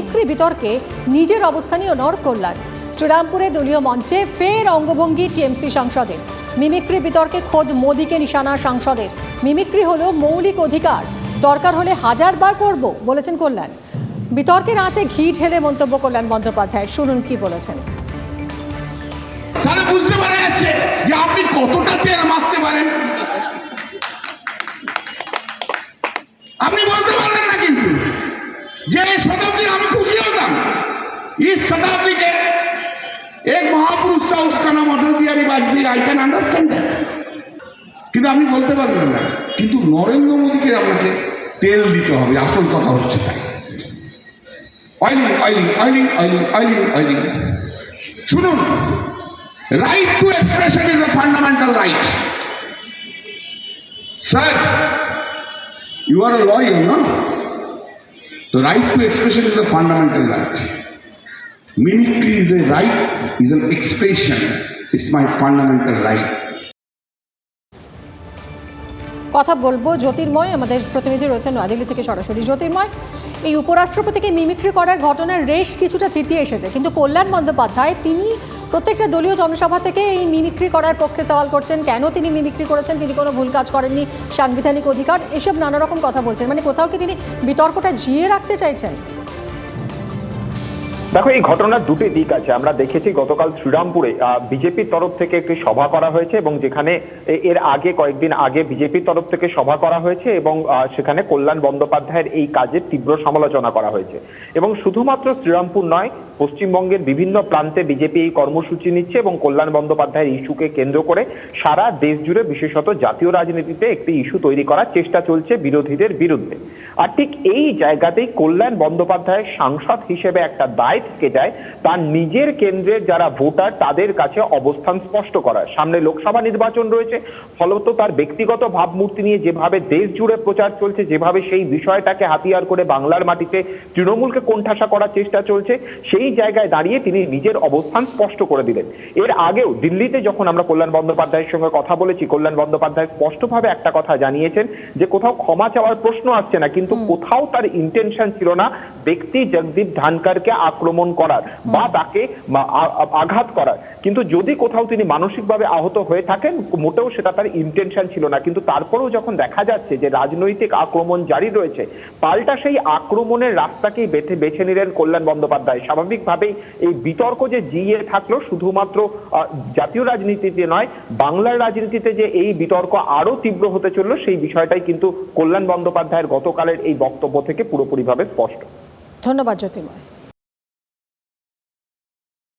Mimicry বিতর্কে নিজের অবস্থানীয় কল্যাণ শ্রীরামপুরে দলীয় মঞ্চে ফের অঙ্গভঙ্গি টিএমসি সাংসদের। মিমিক্রি বিতর্কে খোদ মোদীকে নিশানা সাংসদের। মিমিক্রি হলো মৌলিক অধিকার। দরকার হলে হাজার বার করব, বলেছেন কল্যাণ। বিতর্কের আঁচে ঘি ঢেলে মন্তব্য কল্যাণ বন্দ্যোপাধ্যায়। শুনুন কি বলেছেন। বুঝতে পারা যাচ্ছে যে আপনি কতটা তেল মারতে পারেন। আপনি বলতে পারলেন না কিন্তু। যে এই इस शताब्दी के एक महापुरुष था उसका नाम Atal Bihari Vajpayee I can understand কিন্তু আপনি বলতে পারবেন না কিন্তু নরেন্দ্র মোদীকে আপনাকে তেল দিতে হবে আসল কথা হচ্ছে তাই oiling oiling oiling oiling oiling oiling শুনুন right to expression is a fundamental right sir you are a lawyer no the right to expression is a fundamental right mimicry is a right, is an expression. It's my fundamental right. কথা বলব জ্যোতির্ময়, আমাদের প্রতিনিধি রয়েছেন নয়াদিল্লি থেকে সরাসরি জ্যোতির্ময়। এই উপরাষ্ট্রপতিকে mimicry করার ঘটনার রেশ কিছুটা থিতিয়ে এসেছে, কিন্তু কল্যাণ বন্দ্যোপাধ্যায়, তিনি প্রত্যেকটা দলীয় জনসভা থেকে এই মিমিক্রি করার পক্ষে সওয়াল করছেন। কেন তিনি মিমিক্রি করেছেন? তিনি কোনো ভুল কাজ করেননি। সাংবিধানিক অধিকার, এসব নানা রকম কথা বলছেন। মানে কোথাও কি তিনি বিতর্কটা জিয়ে রাখতে চাইছেন? দেখো, এই ঘটনার দুটি দিক আছে। আমরা দেখেছি গতকাল শ্রীরামপুরে বিজেপির তরফ থেকে একটি সভা করা হয়েছে এবং যেখানে এর আগে, কয়েকদিন আগে বিজেপির তরফ থেকে সভা করা হয়েছে এবং সেখানে কল্যাণ বন্দ্যোপাধ্যায়ের এই কাজের তীব্র সমালোচনা করা হয়েছে। এবং শুধুমাত্র শ্রীরামপুর নয়, পশ্চিমবঙ্গের বিভিন্ন প্রান্তে বিজেপি এই কর্মসূচি নিচ্ছে এবং কল্যাণ বন্দ্যোপাধ্যায়ের ইস্যুকে কেন্দ্র করে সারা দেশ জুড়ে, বিশেষত জাতীয় রাজনীতিতে একটি ইস্যু তৈরি করার চেষ্টা চলছে বিরোধীদের বিরুদ্ধে। আর ঠিক এই জায়গাতেই কল্যাণ বন্দ্যোপাধ্যায়ের সাংসদ হিসেবে একটা দায় থেকে যায় তার নিজের কেন্দ্রের যারা ভোটার তাদের কাছে অবস্থান স্পষ্ট করার সামনে লোকসভা নির্বাচন রয়েছে ফলত তার ব্যক্তিগত ভাবমূর্তি নিয়ে যেভাবে দেশ জুড়ে প্রচার চলছে যেভাবে সেই বিষয়টাকে হাতিয়ার করে বাংলার মাটিতে তৃণমূলকে কোণঠাসা করার চেষ্টা চলছে সেই জায়গায় দাঁড়িয়ে তিনি নিজের অবস্থান স্পষ্ট করে দিলেন। এর আগেও দিল্লিতে যখন আমরা কল্যাণ বন্দ্যোপাধ্যায়ের সঙ্গে কথা বলেছি কল্যাণ বন্দ্যোপাধ্যায় স্পষ্টভাবে একটা কথা জানিয়েছেন যে কোথাও ক্ষমা চাওয়ার প্রশ্ন আসছে না কিন্তু কোথাও তার ইন্টেনশন ছিল না ব্যক্তি জগদীপ ধানকারকে আক্রমণ করার বা তাকে আঘাত করার। কিন্তু যদি কোথাও তিনি মানসিকভাবে আহত হয়ে থাকেন মোটেও সেটা তার ইন্টেনশন ছিল না। কিন্তু তারপরেও যখন দেখা যাচ্ছে যে রাজনৈতিক আক্রমণ জারি রয়েছে পাল্টা সেই আক্রমণের রাস্তাকেই বেছে বেছে নিলেন কল্যাণ বন্দ্যোপাধ্যায়। স্বাভাবিকভাবেই এই বিতর্ক যে জিয়ে থাকল শুধুমাত্র জাতীয় রাজনীতিতে নয় বাংলার রাজনীতিতে যে এই বিতর্ক আরও তীব্র হতে চলল সেই বিষয়টাই কিন্তু কল্যাণ বন্দ্যোপাধ্যায়ের গতকালের এই বক্তব্য থেকে পুরোপুরিভাবে স্পষ্ট। ধন্যবাদ জ্যোতির্ময়